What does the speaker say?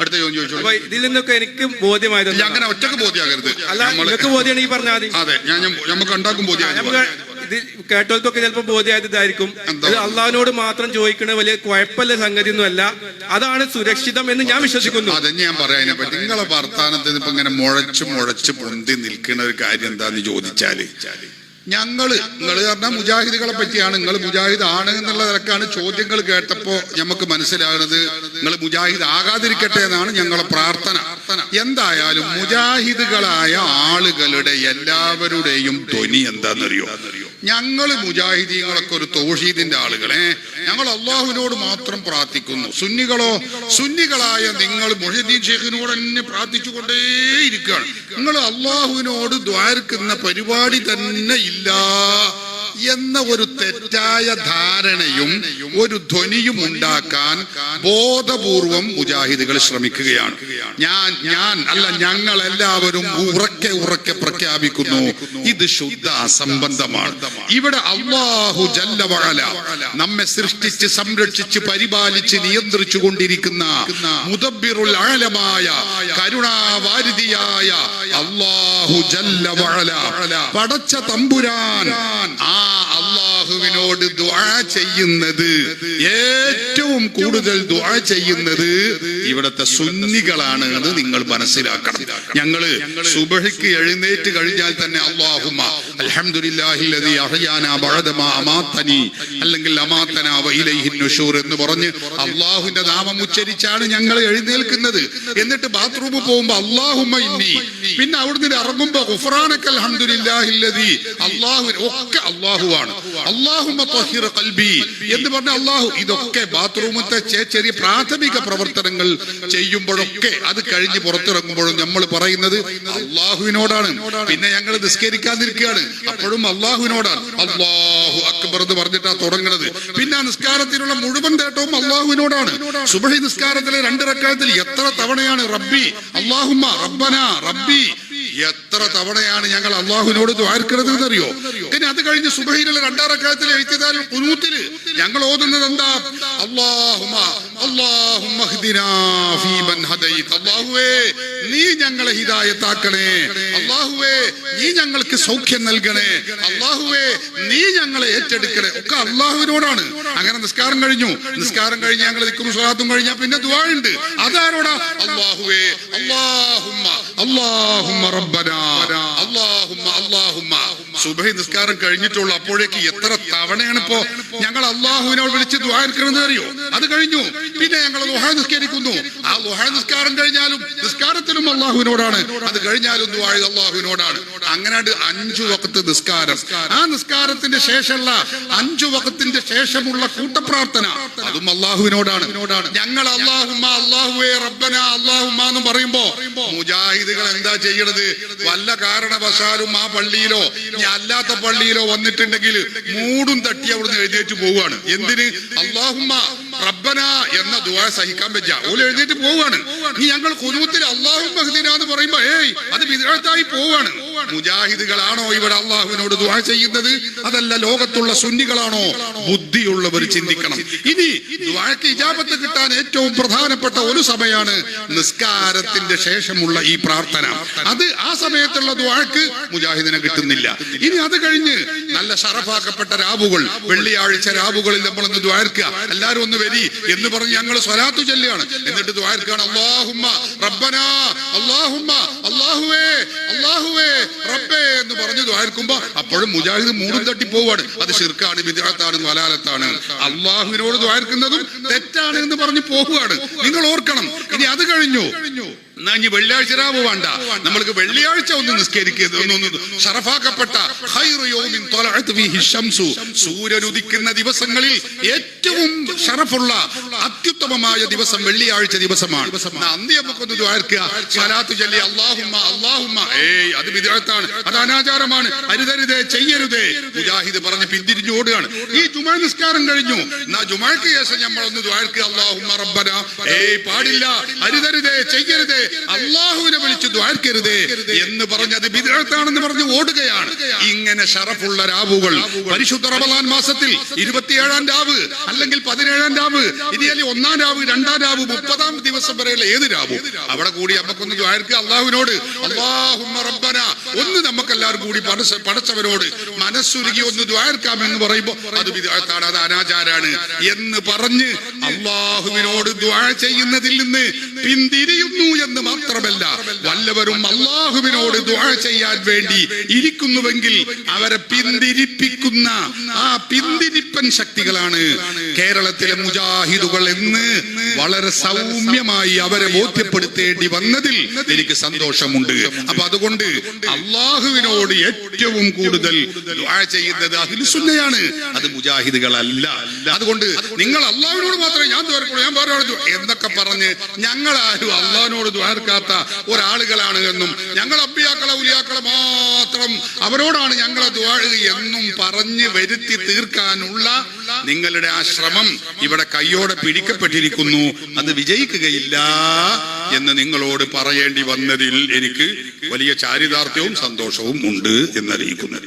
അടുത്ത ചോദ്യം ചോദിച്ചോളൂ. ഇതിൽ നിന്നൊക്കെ എനിക്ക് ബോധ്യമായത് അങ്ങനെ ഒറ്റയ്ക്ക് ബോധ്യാകരുത് അല്ല നിങ്ങൾക്ക് ബോധ്യമാണ് ഈ പറഞ്ഞാൽ മതി അതെ ഞാൻ നമുക്ക് ഉണ്ടാക്കും ബോധ്യം ഇത് കേട്ടവർക്കൊക്കെ ചിലപ്പോൾ ബോധ്യമായത് ഇതായിരിക്കും? ഇത് അള്ളാഹിനോട് മാത്രം ചോദിക്കണ വലിയ കുഴപ്പമില്ല സംഗതി ഒന്നും അല്ല അതാണ് സുരക്ഷിതം എന്ന് ഞാൻ വിശ്വസിക്കുന്നു. അതെ ഞാൻ പറയാനെ പറ്റി നിങ്ങളെ വർത്താനത്തിന് ഇപ്പൊ ഇങ്ങനെ മുഴച്ച് മുഴച്ച് പൊന്തി നിൽക്കുന്ന ഒരു കാര്യം എന്താന്ന് ചോദിച്ചാൽ? ഞങ്ങൾ നിങ്ങൾ പറഞ്ഞാൽ മുജാഹിദുകളെ പറ്റിയാണ്. നിങ്ങൾ മുജാഹിദ് ആണ് എന്നുള്ള നിലക്കാണ് ചോദ്യങ്ങൾ കേട്ടപ്പോ നമുക്ക് മനസ്സിലാകുന്നത്. നിങ്ങൾ മുജാഹിദ് ആകാതിരിക്കട്ടെ എന്നാണ് ഞങ്ങളെ പ്രാർത്ഥന. എന്തായാലും മുജാഹിദുകളായ ആളുകളുടെ എല്ലാവരുടെയും ധ്വനി എന്താണെന്നറിയോ? ഞങ്ങൾ മുജാഹിദീങ്ങളൊക്കെ ഒരു തോഷീദിന്റെ ആളുകളെ. ഞങ്ങൾ അള്ളാഹുവിനോട് മാത്രം പ്രാർത്ഥിക്കുന്നു. സുന്നികളോ സുന്നികളായ നിങ്ങൾ മൊഹീദ്ദീൻ ഷെയ്ഖിനോട് തന്നെ പ്രാർത്ഥിച്ചുകൊണ്ടേയിരിക്കുകയാണ്. നിങ്ങൾ അള്ളാഹുവിനോട് ദ്വാരക്കുന്ന പരിപാടി തന്നെ ഇല്ല. എന്ന ഒരു തെറ്റായ ധാരണയും ഒരു ധ്വനിയും ഉണ്ടാക്കാൻ ബോധപൂർവം മുജാഹിദുകൾ ശ്രമിക്കുകയാണ്. ഞാൻ ഞാൻ അല്ല ഞങ്ങൾ എല്ലാവരും ഉറക്കെ ഉറക്കെ പ്രഖ്യാപിക്കുന്നു ഇത് ശുദ്ധ അസംബന്ധമാണ്. ഇവിടെ അള്ളാഹു ജല്ലവാല നമ്മെ സൃഷ്ടിച്ച് സംരക്ഷിച്ച് പരിപാലിച്ച് നിയന്ത്രിച്ചു കൊണ്ടിരിക്കുന്ന മുദബ്ബിറുൽ ആലമായ കരുണാവാരിതിയായ അള്ളാഹു പടച്ച തമ്പുരാൻ ആ അള്ളാഹുവിനോട് ദുആ ചെയ്യുന്നത് ഏറ്റവും കൂടുതൽ ദുആ ചെയ്യുന്നത് ഇവിടത്തെ സുന്നികളാണ് എന്ന് നിങ്ങൾ മനസ്സിലാക്കണം. ഞങ്ങൾ സുബഹിക്ക് എഴുന്നേറ്റ് കഴിഞ്ഞാൽ തന്നെ അള്ളാഹുമ അൽഹംദുലില്ലാഹില്ലദീ അഹ്യാനാ ബഅദമാ അമാതനി അല്ലെങ്കിൽ അമാതനാ വഇലൈഹി നുശൂർ എന്ന് പറഞ്ഞ് അള്ളാഹുവിന്റെ നാമം ഉച്ചരിച്ചാണ് ഞങ്ങൾ എഴുന്നേൽക്കുന്നത്. എന്നിട്ട് ബാത്റൂമിൽ പോകുമ്പോ അള്ളാഹുമ്മ ഇന്നി പിന്നെ അവിടുന്ന് ഇറങ്ങുമ്പോ ഖുഫ്റാനക്കൽ ഹംദുലില്ലാഹില്ലദി അല്ലാഹു ഒക്കെ അല്ലാഹുവാണ് അല്ലാഹുമ്മ തഹിർ ഖൽബി എന്ന് പറഞ്ഞ അല്ലാഹു ഇതൊക്കെ ബാത്റൂമത്തെ ചെറിയ പ്രാഥമിക പ്രവർത്തനങ്ങൾ ചെയ്യുമ്പോഴൊക്കെ അത് കഴിഞ്ഞ് പുറത്തിറങ്ങുമ്പോഴും നമ്മൾ പറയുന്നത് അല്ലാഹുവിനോടാണ് പിന്നെ ഞങ്ങൾ നിസ്കരിക്കാതിരിക്കുകയാണ്. അപ്പോഴും അള്ളാഹുവിനോടാണ്. അള്ളാഹു അക്ബർ എന്ന് പറഞ്ഞിട്ടാ തുടങ്ങുന്നത് പിന്നെ നിസ്കാരത്തിലുള്ള മുഴുവൻ നേട്ടവും അള്ളാഹുവിനോടാണ്. സുബഹി നിസ്കാരത്തിലെ രണ്ട് റക്കാലത്തിൽ എത്ര തവണയാണ് റബ്ബി? അള്ളാഹുമ്മ റബ്ബന റബ്ബി. എത്ര തവണയാണ് ഞങ്ങൾ അള്ളാഹുവിനോട് ദ്വാരക്കുന്നത് എന്നറിയോ പിന്നെ അത് കഴിഞ്ഞ് സുബൈനിലെ രണ്ടാറക്കാലത്തിൽ പുനൂത്തിൽ ഞങ്ങൾ ഓതുന്നത് എന്താ? അള്ളാഹുമ അള്ളാഹുവേ നീ ഞങ്ങളെ ഹിതായത്താക്കണേ അള്ളാഹുവേ നീ ഞങ്ങൾക്ക് സൗഖ്യം നൽകണേ. അള്ളാഹുവേ നീ ഞങ്ങളെ ഏറ്റെടുക്കണേ. ഒക്കെ അള്ളാഹുവിനോടാണ്. അങ്ങനെ നിസ്കാരം കഴിഞ്ഞു. നിസ്കാരം കഴിഞ്ഞ് ഞങ്ങൾ സ്വലാത്തും കഴിഞ്ഞാൽ പിന്നെ ദുആണ്ട് അതാരോടാ? അള്ളാഹുവേ അള്ളാഹുമ്മ അള്ളാഹുമ്മ റബ്ബനാ. അള്ളാഹുമ്മ അള്ളാഹുമ്മ സുബഹി നിസ്കാരം കഴിഞ്ഞിട്ടുള്ളൂ. അപ്പോഴേക്ക് എത്ര തവണയാണ് ഇപ്പോ ഞങ്ങൾ അള്ളാഹുവിനോട് വിളിച്ച് ദ്വാരക്കണമെന്ന് അറിയോ? അത് കഴിഞ്ഞു. പിന്നെ ഞങ്ങൾ ദുഹാ നിസ്കരിക്കുന്നു. ആ ദുഹാ നിസ്കാരം കഴിഞ്ഞാലും നിസ്കാരത്തിലും അള്ളാഹുവിനോടാണ്. അത് കഴിഞ്ഞാലും ദുഹായ അള്ളാഹുവിനോടാണ്. അങ്ങനെ അഞ്ചു വക്കത്ത് നിസ്കാരം. ആ നിസ്കാരത്തിന്റെ ശേഷമുള്ള അഞ്ചു വക്കത്തിന്റെ ശേഷമുള്ള കൂട്ടപ്രാർത്ഥന അതും അള്ളാഹുവിനോടാണ്. ഞങ്ങൾ അള്ളാഹു അള്ളാഹുവേ റബ്ബന അള്ളാഹുമ്മ എന്ന് പറയുമ്പോ മുജാഹിദുകൾ എന്താ ചെയ്യണത്? വല്ല കാരണവശാലും ആ പള്ളിയിലോ അല്ലാത്ത പള്ളിയിലോ വന്നിട്ടുണ്ടെങ്കിൽ മൂടും തട്ടി അവിടുന്ന് എഴുന്നേറ്റ് പോവുകയാണ്. എന്തിന്? അള്ളാഹുമ്മ റബ്ബന എന്ന ദുആ സഹിക്കാൻ പറ്റില്ല ഓൽ എഴുന്നേറ്റ് പോവുകയാണ്. ഞങ്ങൾ കുനൂത്തിൽ അള്ളാഹു മഹദിന എന്ന് പറയുമ്പോ ഏയ് അത് വിദഗ്ധായി പോവാണ് മുജാഹിദുകളാണോ ഇവിടെ അള്ളാഹുവിനോട് ദുആ ചെയ്യുന്നത്? അതല്ല ലോകത്തുള്ള സുന്നികളാണോ? ബുദ്ധിയുള്ളവർ ചിന്തിക്കണം. ഇനി ദുആക്ക് ഇജാബത്ത് കിട്ടാൻ ഏറ്റവും പ്രധാനപ്പെട്ട ഒരു സമയമാണ് നിസ്കാരത്തിന്റെ ശേഷമുള്ള ഈ പ്രാർത്ഥന. അത് ആ സമയത്തുള്ള ദുആക്ക് മുജാഹിദിനെ കിട്ടുന്നില്ല. ഇനി അത് കഴിഞ്ഞ് നല്ല ഷറഫാക്കപ്പെട്ട രാവുകൾ വെള്ളിയാഴ്ച രാവുകളിൽ നമ്മളൊന്ന് ദ്വാരക്കുക എല്ലാരും ഒന്ന് വരി എന്ന് പറഞ്ഞ് ഞങ്ങൾ സ്വലാത്തു ചൊല്ലുകയാണ്. എന്നിട്ട് ദ്വാരക്കാണ് അള്ളാഹുമ്മ റബ്ബനാ അള്ളാഹുമ്മ അള്ളാഹുവേ അള്ളാഹുവേ റബ്ബേ എന്ന് പറഞ്ഞു ദ്വാരക്കുമ്പോ അപ്പോഴും മുജാഹിദ് മൂടും തട്ടി പോവാണ്. അത് ശിർക്കാണ് വിദ്യാർത്ഥാണ് വലാലത്താണ്. അള്ളാഹുവിനോട് ദ്വാരക്കുന്നതും തെറ്റാണ് എന്ന് പറഞ്ഞു പോവുകയാണ്. നിങ്ങൾ ഓർക്കണം. ഇനി അത് കഴിഞ്ഞു. എന്നാ ഇനി വെള്ളിയാഴ്ച രാവ് വേണ്ട. നമ്മൾക്ക് വെള്ളിയാഴ്ച ഒന്ന് നിസ്കരിക്കരുത്. ഒന്ന് ഒന്ന് ഷറഫാക്കപ്പെട്ട സൂര്യൻ ഉദിക്കുന്ന ദിവസങ്ങളിൽ ഏറ്റവും ഷറഫുള്ള അത്യുത്തമമായ ദിവസം വെള്ളിയാഴ്ച ദിവസമാണ്. അന്ന് നമുക്കൊന്ന് ദ്വാരക്കുക സ്വലാത്ത് ചൊല്ലി അല്ലാഹുമ്മ അല്ലാഹുമ്മ. ഏയ് അത് വിദഗ്ധാണ് അത് അനാചാരമാണ്. അരുതരുതേ ചെയ്യരുതേ. മുജാഹിദ് പറഞ്ഞ് പിന്തിരിഞ്ഞു ഓടുകയാണ്. ഈ ജുമാ നിസ്കാരം കഴിഞ്ഞു. എന്നാ ജുമാക്ക് ശേഷം നമ്മളൊന്ന് ദ്വാരക്കുക അല്ലാഹുമ്മ റബ്ബന. ഏയ് പാടില്ല. അരുതരുതേ ചെയ്യരുതേ. അള്ളാഹുവിനെ വിളിച്ച് ദ്വാർക്കരുത് എന്ന് പറഞ്ഞ് അത് ബിദ്അത്താണെന്ന് പറഞ്ഞ് ഓടുകയാണ്. ഇങ്ങനെ ഷറഫുള്ള രാവുകൾ. പരിശുദ്ധ റമദാൻ മാസത്തിൽ ഇരുപത്തിയേഴാം രാവ് അല്ലെങ്കിൽ പതിനേഴാം രാവ് ഇനി അല്ലെങ്കിൽ ഒന്നാം രാവ് രണ്ടാം രാവ് മുപ്പതാം ദിവസം വരെയുള്ള ഏത് രാവും? അവിടെ കൂടി നമുക്കൊന്ന് ദ്വാർക്ക് അള്ളാഹുവിനോട് അള്ളാഹുമ്മ റബ്ബന. ഒന്ന് നമുക്കെല്ലാവരും കൂടി പഠിച്ചവരോട് മനസ്സുരുകി ഒന്ന് ദ്വാർക്കാം എന്ന് പറയുമ്പോൾ അത് വിദഗ്ധാണ് അത് അനാചാരാണ് എന്ന് പറഞ്ഞ് അള്ളാഹുവിനോട് ദ്വാ ചെയ്യുന്നതിൽ നിന്ന് പിന്തിരിയുന്നു എന്ന് മാത്രമല്ല വല്ലവരും അള്ളാഹുവിനോട് ദുആ ചെയ്യാൻ വേണ്ടി ഇരിക്കുന്നുവെങ്കിൽ അവരെ പിന്തിരിപ്പിക്കുന്ന ആ പിന്തിരിപ്പൻ ശക്തികളാണ് കേരളത്തിലെ മുജാഹിദുകൾ എന്ന് വളരെ സൗമ്യമായി അവരെ ബോധ്യപ്പെടുത്തേണ്ടി വന്നതിൽ എനിക്ക് സന്തോഷമുണ്ട്. അപ്പൊ അതുകൊണ്ട് അള്ളാഹുവിനോട് ഏറ്റവും കൂടുതൽ ചെയ്യുന്നത് അഖിലുസുന്നയാണ് അത് മുജാഹിദുകളല്ല. അതുകൊണ്ട് നിങ്ങൾ അള്ളാഹുവിനോട് മാത്രമേ ഞാൻ ദ്വാരക്കുള്ളൂ ഞാൻ എന്നൊക്കെ പറഞ്ഞ് ഞങ്ങളാരും അള്ളാഹിനോട് ദ്വാർക്കാത്ത ഒരാളുകളാണ് എന്നും ഞങ്ങൾ അബ്ബിയാക്കളെ ഉലിയാക്കളെ മാത്രം അവരോടാണ് ഞങ്ങളെ ദ്വാഴ എന്നും പറഞ്ഞ് വരുത്തി തീർക്കാനുള്ള നിങ്ങളുടെ ആ ശ്രമം ഇവിടെ കയ്യോടെ പിടിക്കപ്പെട്ടിരിക്കുന്നു. അത് വിജയിക്കുകയില്ല എന്ന് നിങ്ങളോട് പറയേണ്ടി വന്നതിൽ എനിക്ക് വലിയ ചാരിതാർത്ഥ്യവും സന്തോഷവും ഉണ്ട് എന്നറിയിക്കുന്നു.